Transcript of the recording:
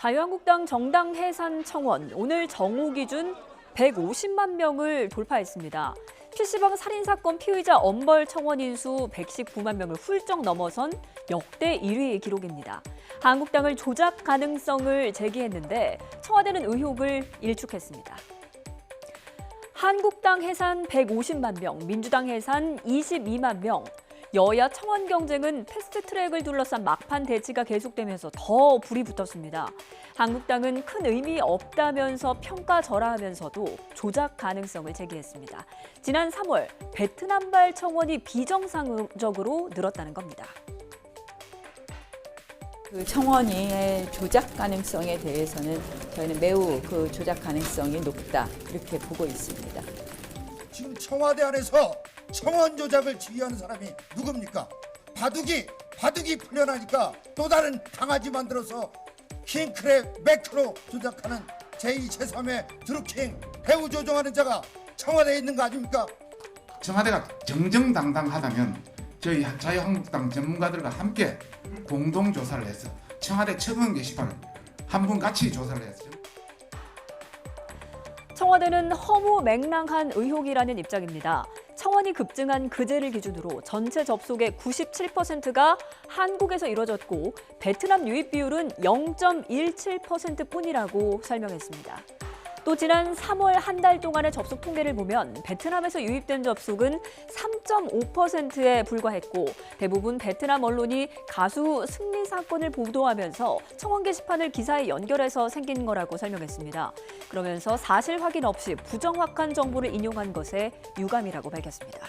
자유한국당 정당 해산 청원 오늘 정오 기준 150만 명을 돌파했습니다. PC방 살인 사건 피의자 엄벌 청원 인수 119만 명을 훌쩍 넘어선 역대 1위의 기록입니다. 한국당을 조작 가능성을 제기했는데 청와대는 의혹을 일축했습니다. 한국당 해산 150만 명, 민주당 해산 22만 명. 여야 청원 경쟁은 패스트트랙을 둘러싼 막판 대치가 계속되면서 더 불이 붙었습니다. 한국당은 큰 의미 없다면서 평가절하하면서도 조작 가능성을 제기했습니다. 지난 3월 베트남발 청원이 비정상적으로 늘었다는 겁니다. 그 청원위의 조작 가능성에 대해서는 저희는 매우 그 조작 가능성이 높다 이렇게 보고 있습니다. 지금 청와대 안에서 청원 조작을 지휘하는 사람이 누굽니까? 바둑이 바둑이 풀려나니까 또 다른 강아지 만들어서 킹크랩 매크로 조작하는 제2 제3의 드루킹 배우 조종하는 자가 청와대에 있는 거 아닙니까? 청와대가 정정당당하다면 저희 자유한국당 전문가들과 함께 공동 조사를 해서 청와대 처분 게시판을 한 분 같이 조사를 했죠. 청와대는 허무 맹랑한 의혹이라는 입장입니다. 청원이 급증한 그제를 기준으로 전체 접속의 97%가 한국에서 이뤄졌고 베트남 유입 비율은 0.17% 뿐이라고 설명했습니다. 또 지난 3월 한 달 동안의 접속 통계를 보면 베트남에서 유입된 접속은 3.5%에 불과했고 대부분 베트남 언론이 가수 승리 사건을 보도하면서 청원 게시판을 기사에 연결해서 생긴 거라고 설명했습니다. 그러면서 사실 확인 없이 부정확한 정보를 인용한 것에 유감이라고 밝혔습니다.